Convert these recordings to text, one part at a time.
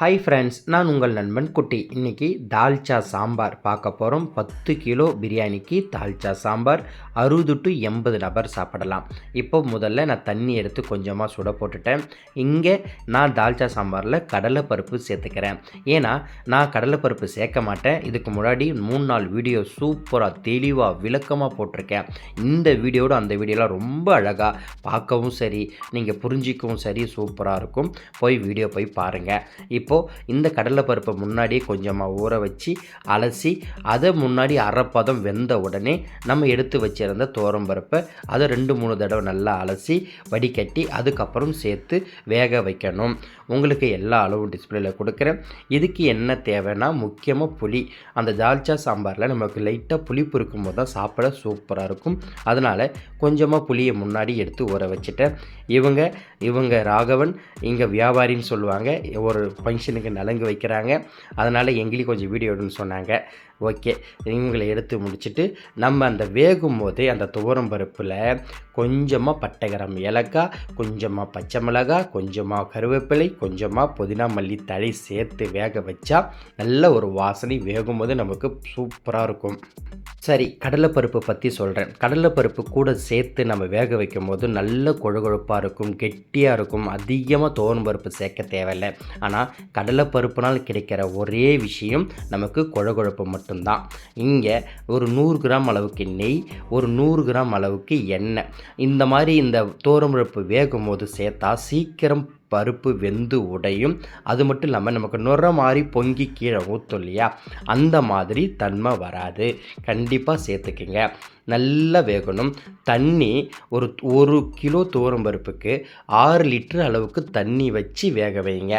Hi friends நான் உங்கள் நண்பன் குட்டி. இன்றைக்கி தால்ச்சா சாம்பார் பார்க்க போகிறோம் பத்து கிலோ பிரியாணிக்கு தால்ச்சா சாம்பார் அறுபது டு எண்பது நபர் சாப்பிடலாம். இப்போ முதல்ல நான் தண்ணி எடுத்து கொஞ்சமாக சுட போட்டுட்டேன். இங்கே நான் தால்ச்சா சாம்பாரில் கடலைப்பருப்பு சேர்த்துக்கிறேன். ஏன்னா நான் கடலைப்பருப்பு சேர்க்க மாட்டேன். இதுக்கு முன்னாடி மூணு நாள் வீடியோ சூப்பராக தெளிவாக விளக்கமாக போட்டிருக்கேன். இந்த வீடியோட அந்த வீடியோலாம் ரொம்ப அழகாக பார்க்கவும் சரி நீங்கள் புரிஞ்சிக்கவும் சரி சூப்பராக இருக்கும். போய் வீடியோ போய் பாருங்கள் இப்போது இந்த கடலைப்பருப்பை முன்னாடியே கொஞ்சமாக ஊற வச்சு அலசி அதை முன்னாடி அரைப்பதம் வெந்த உடனே நம்ம எடுத்து வச்சிருந்த பருப்பை அதை ரெண்டு மூணு தடவை நல்லா அலசி வடிகட்டி அதுக்கப்புறம் சேர்த்து வேக வைக்கணும். உங்களுக்கு எல்லா அளவும் டிஸ்பிளேயில் கொடுக்குறேன். இதுக்கு என்ன தேவைன்னா முக்கியமாக புளி. அந்த தால்ச்சா சாம்பாரில் நமக்கு லைட்டாக புளிப்பு இருக்கும்போது தான் சாப்பிட சூப்பராக இருக்கும். அதனால் கொஞ்சமாக புளியை முன்னாடி எடுத்து ஊற வச்சுட்டேன். இவங்க இவங்க ராகவன் இங்கே வியாபாரின்னு சொல்லுவாங்க. ஒரு ஃபங்க்ஷனுக்கு நலங்கு வைக்கிறாங்க. அதனால் எங்களையும் கொஞ்சம் வீடியோ எடுன்னு சொன்னாங்க. ஓகே. இவங்களை எடுத்து முடிச்சுட்டு நம்ம அந்த வேகும் போதே அந்த துவரம் பருப்பில் கொஞ்சமாக பட்டைகரம் ஏலக்காய் கொஞ்சமாக பச்சை மிளகாய் கொஞ்சமாக கருவேப்பிலை கொஞ்சமாக புதினா மல்லி தழை சேர்த்து வேக வச்சா நல்ல ஒரு வாசனை வேகும் போது நமக்கு சூப்பராக இருக்கும். சரி கடலைப்பருப்பு பற்றி சொல்கிறேன் கடலைப்பருப்பு கூட சேர்த்து நம்ம வேக வைக்கும் போது நல்ல கொழுகொழுப்பாக இருக்கும் கெட்டியாக இருக்கும். அதிகமாக தோரம் பருப்பு சேர்க்க தேவையில்லை. ஆனால் கடலைப்பருப்புனால் கிடைக்கிற ஒரே விஷயம் நமக்கு கொழகொழப்பு மட்டும்தான். இங்கே ஒரு நூறு கிராம் அளவுக்கு நெய் ஒரு நூறு கிராம் அளவுக்கு எண்ணெய். இந்த மாதிரி இந்த தோரம்பருப்பு வேகும் போது சேர்த்தா சீக்கிரம் பருப்பு வெந்து உடையும். அது மட்டும் இல்லாமல் நமக்கு நுர மாதிரி பொங்கி கீழே ஊற்றும் இல்லையா? அந்த மாதிரி தன்மை வராது. கண்டிப்பாக சேர்த்துக்குங்க. நல்லா வேகணும். தண்ணி ஒரு ஒரு கிலோ துவரம் பருப்புக்கு ஆறு லிட்டர் அளவுக்கு தண்ணி வச்சு வேக வைங்க.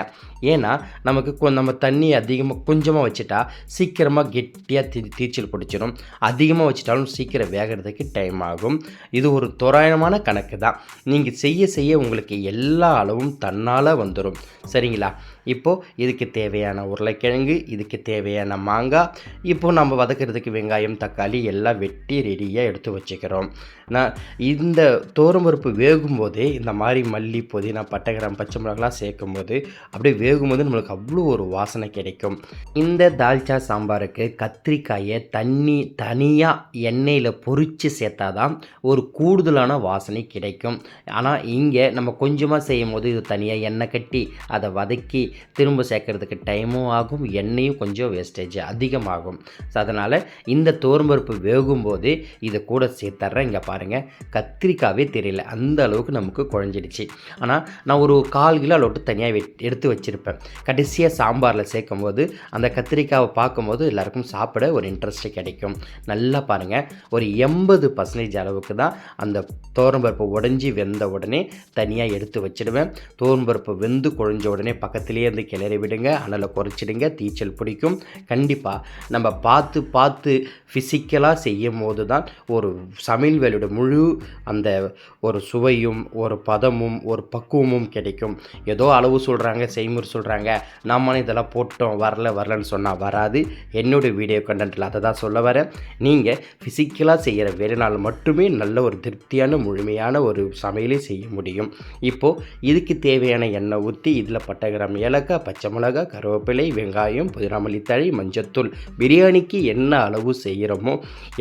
ஏன்னா நமக்கு கொ நம்ம தண்ணி அதிகமாக கொஞ்சமாக வச்சுட்டா சீக்கிரமாக கெட்டியாக தீ தீச்சல் பிடிச்சிடும் அதிகமாக வச்சுட்டாலும் சீக்கிரம் வேகிறதுக்கு டைம் ஆகும். இது ஒரு தோராயமான கணக்கு தான். நீங்கள் செய்ய செய்ய உங்களுக்கு எல்லா அளவும் தன் தன்னால் வந்துடும் சரிங்களா? இப்போது இதுக்கு தேவையான உருளைக்கிழங்கு இதுக்கு தேவையான மாங்காய். இப்போது நம்ம வதக்கிறதுக்கு வெங்காயம் தக்காளி எல்லாம் வெட்டி ரெடியாக எடுத்து வச்சுக்கிறோம். நான் இந்த தோரம்பருப்பு வேகும்போதே இந்த மாதிரி மல்லி புதினா பட்டைகிராம் பச்சை மிளகாலாம் சேர்க்கும் போது அப்படியே வேகும்போது நம்மளுக்கு அவ்வளோ ஒரு வாசனை கிடைக்கும். இந்த தால்ச்சா சாம்பாருக்கு கத்திரிக்காயை தண்ணி தனியாக எண்ணெயில் பொறிச்சு சேர்த்தாதான் ஒரு கூடுதலான வாசனை கிடைக்கும். ஆனால் இங்கே நம்ம கொஞ்சமாக செய்யும் போது இது தனியாக எண்ணெய் கட்டி அதை வதக்கி திரும்ப சேர்க்கறதுக்கு டைமும் ஆகும் எண்ணெயும் கொஞ்சம் வேஸ்டேஜ் அதிகமாகும். ஸோ அதனால் இந்த தோரம்பருப்பு வேகும்போது இதை கூட சேர்த்துட்றேன் இங்கே பாருங்கள் கத்திரிக்காவே தெரியல. அந்த அளவுக்கு நமக்கு குழஞ்சிடுச்சு. ஆனால் நான் ஒரு கால் கிலோ அளவுக்கு தனியாக வெ எடுத்து வச்சுருப்பேன். கடைசியாக சாம்பாரில் சேர்க்கும் போது அந்த கத்திரிக்காவை பார்க்கும்போது எல்லாருக்கும் சாப்பிட ஒரு இன்ட்ரெஸ்ட்டு கிடைக்கும். நல்லா பாருங்கள் ஒரு எண்பது பர்சன்டேஜ் அளவுக்கு தான் அந்த தோரம்பருப்பு உடஞ்சி வெந்த உடனே தனியாக எடுத்து வச்சுடுவேன். தோரம்பருப்பு வெந்து குழஞ்ச உடனே பக்கத்துலேயே இருந்து கிளறி விடுங்க அனலை குறைச்சிடுங்க தீச்சல் பிடிக்கும். கண்டிப்பாக நம்ம பார்த்து பார்த்து ஃபிசிக்கலாக செய்யும் போது தான் ஒரு சமையல் வேலையோட முழு அந்த ஒரு சுவையும் ஒரு பதமும் ஒரு பக்குவமும் கிடைக்கும். ஏதோ அளவு சொல்கிறாங்க செய்முறை சொல்கிறாங்க நாமளும் இதெல்லாம் போட்டோம் வரல வரலன்னு சொன்னால் வராது. என்னுடைய வீடியோ கண்டென்ட்டில் அதை தான் சொல்ல வரேன். நீங்கள் ஃபிசிக்கலாக செய்கிற வேலைனால் மட்டுமே நல்ல ஒரு திருப்தியான முழுமையான ஒரு சமையலை செய்ய முடியும். இப்போது இதுக்கு தேவையான எண்ணெய் ஊற்றி இதில் பட்டை ஏலக்காய் பச்சை மிளகா கருவேப்பிலை வெங்காயம் புதினாமல்லி தழை மஞ்சத்தூள். பிரியாணிக்கு என்ன அளவு செய்கிறோமோ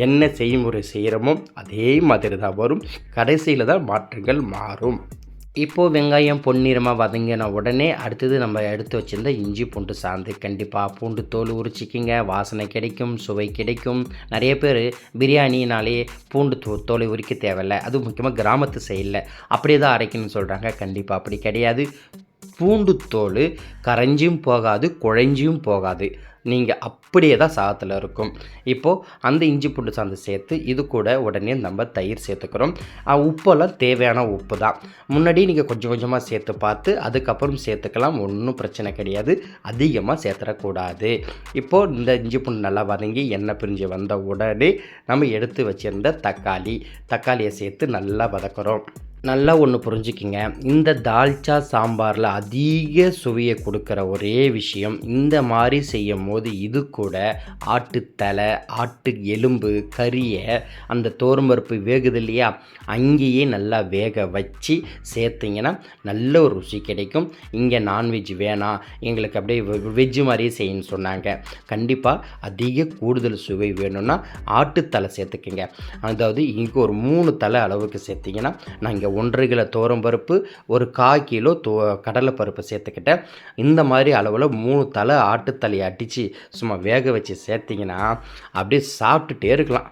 என்ன செய்முறை செய்கிறோமோ அதே மாதிரி தான் வரும். கடைசியில் தான் மாற்றங்கள் மாறும். இப்போது வெங்காயம் பொன்னிறமாக வதங்கின உடனே அடுத்தது நம்ம எடுத்து வச்சுருந்த இஞ்சி பூண்டு சாந்து கண்டிப்பாக பூண்டு தோல் உரிச்சிக்கிங்க. வாசனை கிடைக்கும் சுவை கிடைக்கும். நிறைய பேர் பிரியாணினாலே பூண்டு தோ தோலை உரிக்க தேவையில்லை. அதுவும் முக்கியமாக கிராமத்து சைடில் அப்படியே தான் அரைக்கணும்னு சொல்கிறாங்க கண்டிப்பாக அப்படி கிடையாது. பூண்டு தோல் கரைஞ்சியும் போகாது குழஞ்சியும் போகாது. நீங்கள் அப்படியே தான் சாதத்தில் இருக்கும். இப்போது அந்த இஞ்சி பூண்டு சாந்து சேர்த்து இது கூட உடனே நம்ம தயிர் சேர்த்துக்கிறோம். உப்பெல்லாம் தேவையான உப்பு தான். முன்னாடி நீங்கள் கொஞ்சம் கொஞ்சமாக சேர்த்து பார்த்து அதுக்கப்புறம் சேர்த்துக்கலாம். ஒன்றும் பிரச்சனை கிடையாது. அதிகமாக சேர்த்துடக்கூடாது இப்போது இந்த இஞ்சி பூண்டு நல்லா வதங்கி எண்ணெய் பிரிஞ்சு வந்த உடனே நம்ம எடுத்து வச்சுருந்த தக்காளி தக்காளியை சேர்த்து நல்லா வதக்குறோம். நல்லா ஒன்று புரிஞ்சுக்கிங்க. இந்த தால்ச்சா சாம்பாரில் அதிக சுவையை கொடுக்குற ஒரே விஷயம் இந்த மாதிரி செய்யும் போது இது கூட ஆட்டுத்தலை ஆட்டு எலும்பு கறியை அந்த தோரம்பருப்பு வேகுது இல்லையா? அங்கேயே நல்லா வேக வச்சு சேர்த்திங்கன்னா நல்ல ஒரு ருசி கிடைக்கும். இங்கே நான்வெஜ் வேணாம். எங்களுக்கு அப்படியே வெஜ்ஜு மாதிரியே செய்யணும்னு சொன்னாங்க. கண்டிப்பாக அதிக கூடுதல் சுவை வேணும்னா ஆட்டுத்தலை சேர்த்துக்குங்க. அதாவது இங்கே ஒரு மூணு தலை அளவுக்கு சேர்த்திங்கன்னா நான் இங்கே ஒன்றரை கிலோ பருப்பு ஒரு கால் கிலோ தோ கடலைப்பருப்பு சேர்த்துக்கிட்டேன் இந்த மாதிரி அளவில் மூணு தலை ஆட்டுத்தலையை அடித்து சும்மா வேக வச்சு சேர்த்திங்கன்னா அப்படியே சாப்பிட்டுட்டே இருக்கலாம்.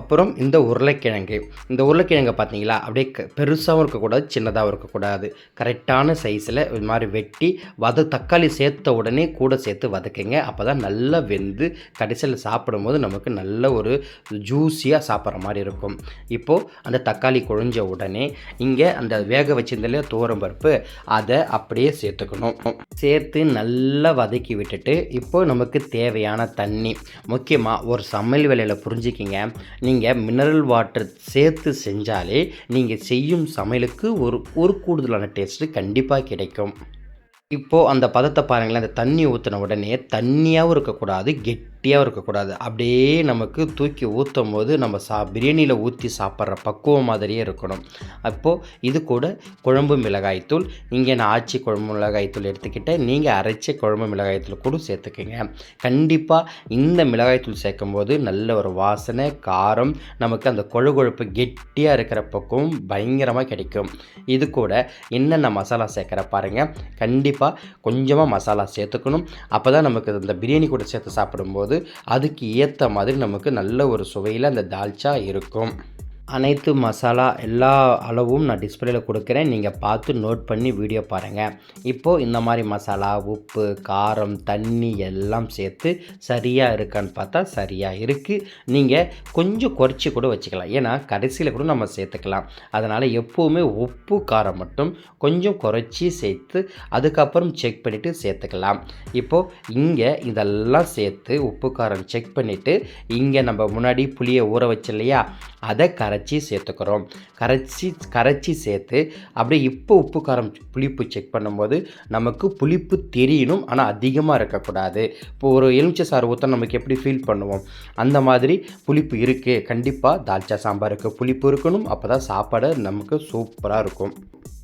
அப்புறம் இந்த உருளைக்கிழங்கு. இந்த உருளைக்கிழங்கை பார்த்தீங்களா? அப்படியே க பெருசாகவும் இருக்கக்கூடாது சின்னதாகவும் இருக்கக்கூடாது. கரெக்டான சைஸில் இது மாதிரி வெட்டி வத தக்காளி சேர்த்த உடனே கூட சேர்த்து வதக்குங்க. அப்போ தான் நல்லா வெந்து கடைசியில் சாப்பிடும்போது நமக்கு நல்ல ஒரு ஜூஸியாக சாப்பிட்ற மாதிரி இருக்கும். இப்போது அந்த தக்காளி குழிஞ்ச உடனே இங்கே அந்த வேக வச்சிருந்தாலே தோரம் பருப்பு அதை அப்படியே சேர்த்துக்கணும். சேர்த்து நல்லா வதக்கி விட்டுட்டு இப்போது நமக்கு தேவையான தண்ணி. முக்கியமாக ஒரு சமையல் வேலையில் புரிஞ்சுக்கிங்க. நீங்கள் மினரல் வாட்டர் சேர்த்து செஞ்சாலே நீங்கள் செய்யும் சமையலுக்கு ஒரு ஒரு கூடுதலான டேஸ்ட்டு கண்டிப்பாக கிடைக்கும். இப்போது அந்த பதத்தை பாருங்களேன் அந்த தண்ணி ஊற்றின உடனே தண்ணியாகவும் இருக்கக்கூடாது கெட் கட்டியாகவும் இருக்கக்கூடாது. அப்படியே நமக்கு தூக்கி ஊற்றும் போது நம்ம சா பிரியாணியில் ஊற்றி சாப்பிட்ற பக்குவம் மாதிரியே இருக்கணும். அப்போது இது கூட குழம்பு மிளகாய்த்தூள் இங்கே நான் ஆச்சி குழம்பு மிளகாய்த்தூள் எடுத்துக்கிட்டேன். நீங்கள் அரைச்ச குழம்பு மிளகாய்த்தூள் கூட சேர்த்துக்கோங்க. கண்டிப்பாக இந்த மிளகாய்த்தூள் சேர்க்கும் போது நல்ல ஒரு வாசனை காரம் நமக்கு அந்த கொழு கொழுப்பு கெட்டியாக இருக்கிற பக்குவம் பயங்கரமாக கிடைக்கும். இது கூட என்னென்ன மசாலா சேர்க்குற பாருங்கள் கண்டிப்பாக கொஞ்சமாக மசாலா சேர்த்துக்கணும். அப்போ தான் நமக்கு இந்த பிரியாணி கூட சேர்த்து சாப்பிடும்போது போது அதுக்கு ஏற்ற மாதிரி நமக்கு நல்ல ஒரு சுவையில் அந்த தால்ச்சா இருக்கும். அனைத்து மசாலா எல்லா அளவும் நான் டிஸ்பிளேல கொடுக்குறேன். நீங்கள் பார்த்து நோட் பண்ணி வீடியோ பாருங்கள் இப்போது இந்த மாதிரி மசாலா உப்பு காரம் தண்ணி எல்லாம் சேர்த்து சரியாக இருக்கான்னு பார்த்தா சரியாக இருக்குது நீங்கள் கொஞ்சம் குறைச்சி கூட வச்சுக்கலாம். ஏன்னா கடைசியில் கூட நம்ம சேர்த்துக்கலாம். அதனால் எப்போவுமே உப்பு காரம் மட்டும் கொஞ்சம் குறைச்சி சேர்த்து அதுக்கப்புறம் செக் பண்ணிவிட்டு சேர்த்துக்கலாம். இப்போது இங்கே இதெல்லாம் சேர்த்து உப்பு காரம் செக் பண்ணிவிட்டு இங்கே நம்ம முன்னாடி புளியை ஊற வச்சு இல்லையா அதை கரை கரைச்சி சேர்த்துக்கிறோம். கரைச்சி கரைச்சி சேர்த்து அப்படியே இப்போ உப்பு காரம் புளிப்பு செக் பண்ணும்போது நமக்கு புளிப்பு தெரியணும். ஆனால் அதிகமாக இருக்கக்கூடாது. இப்போ ஒரு எலுமிச்சை சாறு ஊற்ற நமக்கு எப்படி ஃபீல் பண்ணுவோம்? அந்த மாதிரி புளிப்பு இருக்குது கண்டிப்பாக தால்ச்சா சாம்பாருக்கு புளிப்பு இருக்கணும். அப்போ தான் சாப்பாடு நமக்கு சூப்பராக இருக்கும்.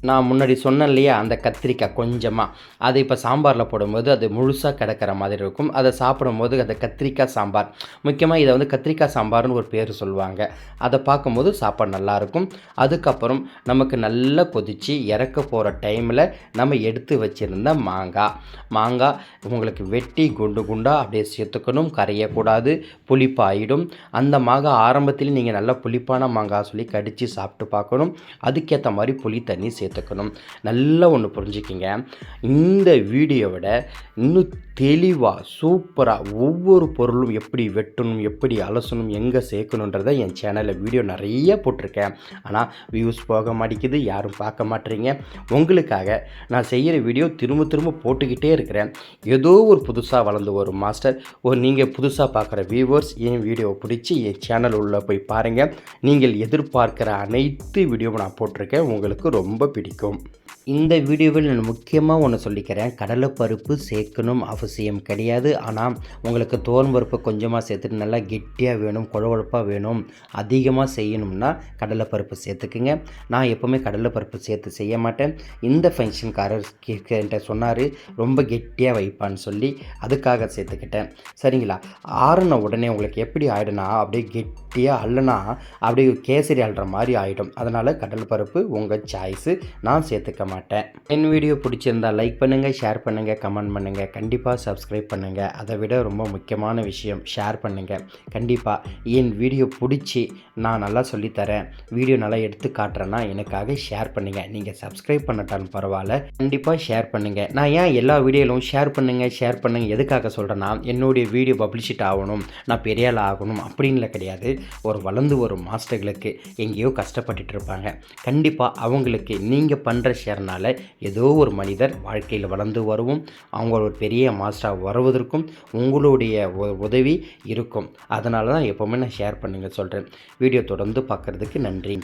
நான் முன்னாடி சொன்னேன் இல்லையா அந்த கத்திரிக்காய் கொஞ்சமாக அதை இப்போ சாம்பாரில் போடும்போது அது முழுசாக கிடக்கிற மாதிரி இருக்கும். அதை சாப்பிடும்போது அந்த கத்திரிக்காய் சாம்பார். முக்கியமாக இதை வந்து கத்திரிக்காய் சாம்பார்னு ஒரு பேர் சொல்லுவாங்க. அதை பார்க்கும்போது சாப்பாடு நல்லாயிருக்கும் அதுக்கப்புறம் நமக்கு நல்லா கொதித்து இறக்க போகிற டைமில் நம்ம எடுத்து வச்சுருந்த மாங்காய் மாங்காய் உங்களுக்கு வெட்டி குண்டு குண்டாக அப்படியே சேர்த்துக்கணும். கரையக்கூடாது. புளிப்பாயிடும் அந்த மாங்காய் ஆரம்பத்தில் நீங்கள் நல்லா புளிப்பான மாங்காய் சொல்லி கடித்து சாப்பிட்டு பார்க்கணும். அதுக்கேற்ற மாதிரி புளி தண்ணி சேர்த்து சேர்த்துக்கணும் நல்லா ஒன்று புரிஞ்சுக்கிங்க. இந்த வீடியோவோட இன்னும் தெளிவாக சூப்பராக ஒவ்வொரு பொருளும் எப்படி வெட்டணும் எப்படி அலசணும் எங்கே சேர்க்கணுன்றதை என் சேனலில் வீடியோ நிறைய போட்டிருக்கேன். ஆனால் வியூஸ் போக மாட்டேங்குது யாரும் பார்க்க மாட்டேறீங்க. உங்களுக்காக நான் செய்கிற வீடியோ திரும்ப திரும்ப போட்டுக்கிட்டே இருக்கிறேன். ஏதோ ஒரு புதுசாக வளர்ந்து வரும் மாஸ்டர் ஒரு நீங்கள் புதுசாக பார்க்குற வியூவர்ஸ் என் வீடியோவை பிடிச்சி என் சேனல் உள்ளே போய் பாருங்கள் நீங்கள் எதிர்பார்க்குற அனைத்து வீடியோவும் நான் போட்டிருக்கேன். உங்களுக்கு ரொம்ப பிடிக்கும். இந்த வீடியோவில் நான் முக்கியமாக ஒன்று சொல்லிக்கிறேன். கடலைப்பருப்பு சேர்க்கணும் அவசியம் கிடையாது. ஆனால் உங்களுக்கு தோரம் பருப்பு கொஞ்சமாக சேர்த்துட்டு நல்லா கெட்டியாக வேணும் குழகுழப்பாக வேணும் அதிகமாக செய்யணும்னா கடலைப்பருப்பு சேர்த்துக்குங்க. நான் எப்போவுமே கடலைப்பருப்பு சேர்த்து செய்ய மாட்டேன். இந்த ஃபங்க்ஷன்காரர் கேட்கிட்ட சொன்னார் ரொம்ப கெட்டியாக வைப்பான்னு சொல்லி அதுக்காக சேர்த்துக்கிட்டேன். சரிங்களா? ஆறுன உடனே உங்களுக்கு எப்படி ஆகிடுனா அப்படியே கெட்டியாக அல்லனா அப்படியே கேசரி அல்ற மாதிரி ஆகிடும் அதனால் கடல் பருப்பு உங்கள் சாய்ஸு நான் சேர்த்துக்க மாட்டேன். என் வீடியோ பிடிச்சிருந்தா லைக் பண்ணுங்கள் ஷேர் பண்ணுங்கள் கமெண்ட் பண்ணுங்கள் கண்டிப்பாக சப்ஸ்கிரைப் பண்ணுங்கள் அதை விட ரொம்ப முக்கியமான விஷயம் ஷேர் பண்ணுங்கள் கண்டிப்பாக என் வீடியோ பிடிச்சி நான் நல்லா சொல்லித்தரேன் வீடியோ நல்லா எடுத்து காட்டுறேன்னா எனக்காக ஷேர் பண்ணுங்கள் நீங்கள் சப்ஸ்கிரைப் பண்ணட்டாலும் பரவாயில்ல. கண்டிப்பாக ஷேர் பண்ணுங்கள் நான் ஏன் எல்லா வீடியோலும் ஷேர் பண்ணுங்கள் ஷேர் பண்ணுங்கள் எதுக்காக சொல்கிறேன்னா என்னுடைய வீடியோ பப்ளிஷிட் ஆகணும். நான் பெரிய ஆகணும் அப்படின்ல கிடையாது. ஒரு வளர்ந்து வரும் மாஸ்டர்களுக்கு எங்கேயோ கஷ்டப்பட்டுட்டு இருப்பாங்க கண்டிப்பாக அவங்களுக்கு நீங்கள் பண்ணுற ஷேர்னால் ஏதோ ஒரு மனிதர் வாழ்க்கையில் வளர்ந்து வருவோம். அவங்க ஒரு பெரிய மாஸ்டராக வருவதற்கும் உங்களுடைய உதவி இருக்கும். அதனால தான் எப்போவுமே நான் ஷேர் பண்ணுங்கள் சொல்கிறேன் வீடியோ தொடர்ந்து பார்க்குறதுக்கு நன்றி